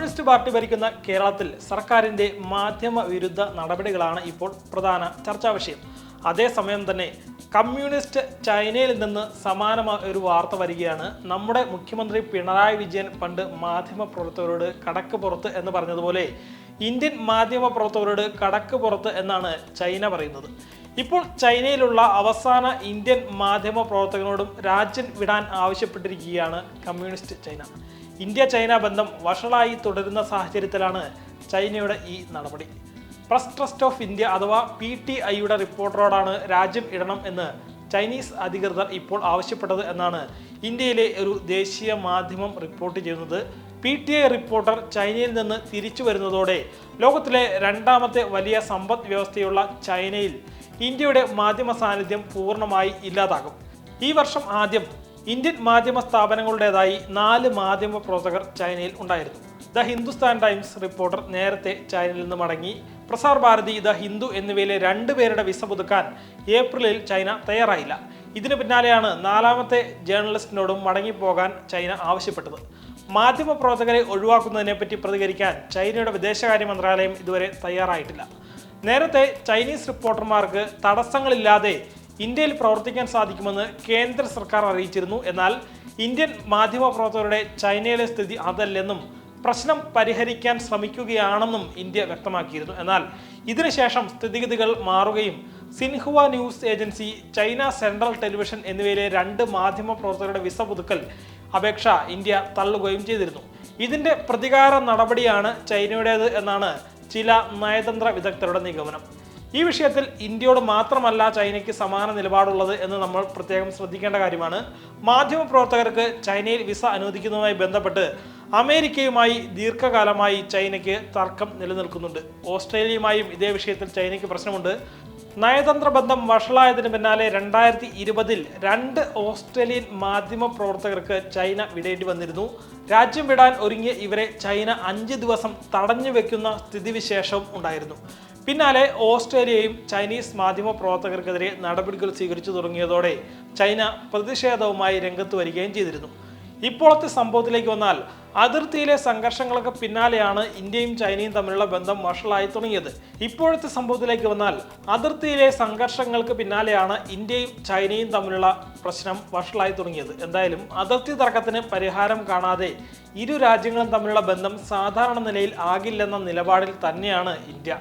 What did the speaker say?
Party ഭരിക്കുന്ന കേരളത്തിൽ സർക്കാരിന്റെ മാധ്യമ വിരുദ്ധ നടപടികളാണ് ഇപ്പോൾ പ്രധാന ചർച്ചാ വിഷയം. അതേസമയം തന്നെ കമ്മ്യൂണിസ്റ്റ് ചൈനയിൽ നിന്ന് സമാനമായ ഒരു വാർത്ത വരികയാണ്. നമ്മുടെ മുഖ്യമന്ത്രി പിണറായി വിജയൻ പണ്ട് മാധ്യമ പ്രവർത്തകരോട് കടക്ക് പുറത്ത് എന്ന് പറഞ്ഞതുപോലെ ഇന്ത്യൻ മാധ്യമ പ്രവർത്തകരോട് കടക്ക് പുറത്ത് എന്നാണ് ചൈന പറയുന്നത്. ഇപ്പോൾ ചൈനയിലുള്ള അവസാന ഇന്ത്യൻ മാധ്യമ പ്രവർത്തകരോടും രാജ്യം വിടാൻ ആവശ്യപ്പെട്ടിരിക്കുകയാണ് കമ്മ്യൂണിസ്റ്റ് ചൈന. ഇന്ത്യ ചൈന ബന്ധം വഷളായി തുടരുന്ന സാഹചര്യത്തിലാണ് ചൈനയുടെ ഈ നടപടി. പ്രസ് ട്രസ്റ്റ് ഓഫ് ഇന്ത്യ അഥവാ പി ടി ഐയുടെ റിപ്പോർട്ടറോടാണ് രാജ്യം ഇടണം എന്ന് ചൈനീസ് അധികൃതർ ഇപ്പോൾ ആവശ്യപ്പെട്ടത് എന്നാണ് ഇന്ത്യയിലെ ഒരു ദേശീയ മാധ്യമം റിപ്പോർട്ട് ചെയ്യുന്നത്. പി ടി ഐ റിപ്പോർട്ടർ ചൈനയിൽ നിന്ന് തിരിച്ചു വരുന്നതോടെ ലോകത്തിലെ രണ്ടാമത്തെ വലിയ സമ്പദ് വ്യവസ്ഥയുള്ള ചൈനയിൽ ഇന്ത്യയുടെ മാധ്യമ സാന്നിധ്യം പൂർണമായി ഇല്ലാതാകും. ഈ വർഷം ആദ്യം ഇന്ത്യൻ മാധ്യമ സ്ഥാപനങ്ങളുടേതായി നാല് മാധ്യമ പ്രവർത്തകർ ചൈനയിൽ ഉണ്ടായിരുന്നു. ദ ഹിന്ദുസ്ഥാൻ ടൈംസ് റിപ്പോർട്ടർ നേരത്തെ ചൈനയിൽ നിന്ന് മടങ്ങി. പ്രസാർ ഭാരതി ദ ഹിന്ദു എന്നിവയിലെ രണ്ടുപേരുടെ വിസ പുതുക്കാൻ ഏപ്രിലിൽ ചൈന തയ്യാറായില്ല. ഇതിന് പിന്നാലെയാണ് നാലാമത്തെ ജേർണലിസ്റ്റിനോടും മടങ്ങിപ്പോകാൻ ചൈന ആവശ്യപ്പെട്ടത്. മാധ്യമ പ്രവർത്തകരെ ഒഴിവാക്കുന്നതിനെപ്പറ്റി പ്രതികരിക്കാൻ ചൈനയുടെ വിദേശകാര്യ മന്ത്രാലയം ഇതുവരെ തയ്യാറായിട്ടില്ല. നേരത്തെ ചൈനീസ് റിപ്പോർട്ടർമാർക്ക് തടസ്സങ്ങളില്ലാതെ ഇന്ത്യയിൽ പ്രവർത്തിക്കാൻ സാധിക്കുമെന്ന് കേന്ദ്ര സർക്കാർ അറിയിച്ചിരുന്നു. എന്നാൽ ഇന്ത്യൻ മാധ്യമ പ്രവർത്തകരുടെ ചൈനയിലെ സ്ഥിതി അതല്ലെന്നും പ്രശ്നം പരിഹരിക്കാൻ ശ്രമിക്കുകയാണെന്നും ഇന്ത്യ വ്യക്തമാക്കിയിരുന്നു. എന്നാൽ ഇതിനുശേഷം സ്ഥിതിഗതികൾ മാറുകയും Xinhua news agency China central television എന്നിവയിലെ രണ്ട് മാധ്യമ പ്രവർത്തകരുടെ വിസ പുതുക്കൽ അപേക്ഷ ഇന്ത്യ തള്ളുകയും ചെയ്തിരുന്നു. ഇതിന്റെ പ്രതികാര നടപടിയാണ് ചൈനയുടേത് എന്നാണ് ചില നയതന്ത്ര വിദഗ്ധരുടെ നിഗമനം. ഈ വിഷയത്തിൽ ഇന്ത്യയോട് മാത്രമല്ല ചൈനയ്ക്ക് സമാന നിലപാടുള്ളത് എന്ന് നമ്മൾ പ്രത്യേകം ശ്രദ്ധിക്കേണ്ട കാര്യമാണ്. മാധ്യമപ്രവർത്തകർക്ക് ചൈനയിൽ വിസ അനുവദിക്കുന്നതുമായി ബന്ധപ്പെട്ട് അമേരിക്കയുമായി ദീർഘകാലമായി ചൈനയ്ക്ക് തർക്കം നിലനിൽക്കുന്നുണ്ട്. ഓസ്ട്രേലിയയുമായും ഇതേ വിഷയത്തിൽ ചൈനയ്ക്ക് പ്രശ്നമുണ്ട്. നയതന്ത്ര ബന്ധം വഷളായതിന് പിന്നാലെ രണ്ടായിരത്തി ഇരുപതിൽ രണ്ട് ഓസ്ട്രേലിയൻ മാധ്യമ പ്രവർത്തകർക്ക് ചൈന വിടേണ്ടി വന്നിരുന്നു. രാജ്യം വിടാൻ ഒരുങ്ങിയ ഇവരെ ചൈന അഞ്ച് ദിവസം തടഞ്ഞു വെക്കുന്ന സ്ഥിതിവിശേഷവും ഉണ്ടായിരുന്നു. പിന്നാലെ ഓസ്ട്രേലിയയും ചൈനീസ് മാധ്യമ പ്രവർത്തകർക്കെതിരെ നടപടികൾ സ്വീകരിച്ചു തുടങ്ങിയതോടെ ചൈന പ്രതിഷേധവുമായി രംഗത്ത് വരികയും ചെയ്തിരുന്നു. ഇപ്പോഴത്തെ സംഭവത്തിലേക്ക് വന്നാൽ അതിർത്തിയിലെ സംഘർഷങ്ങൾക്ക് പിന്നാലെയാണ് ഇന്ത്യയും ചൈനയും തമ്മിലുള്ള ബന്ധം വഷളായി തുടങ്ങിയത്. ഇപ്പോഴത്തെ സംഭവത്തിലേക്ക് വന്നാൽ അതിർത്തിയിലെ സംഘർഷങ്ങൾക്ക് പിന്നാലെയാണ് ഇന്ത്യയും ചൈനയും തമ്മിലുള്ള പ്രശ്നം വഷളായി തുടങ്ങിയത്. എന്തായാലും അതിർത്തി തർക്കത്തിന് പരിഹാരം കാണാതെ ഇരു രാജ്യങ്ങളും തമ്മിലുള്ള ബന്ധം സാധാരണ നിലയിൽ ആകില്ലെന്ന നിലപാടിൽ തന്നെയാണ് ഇന്ത്യ.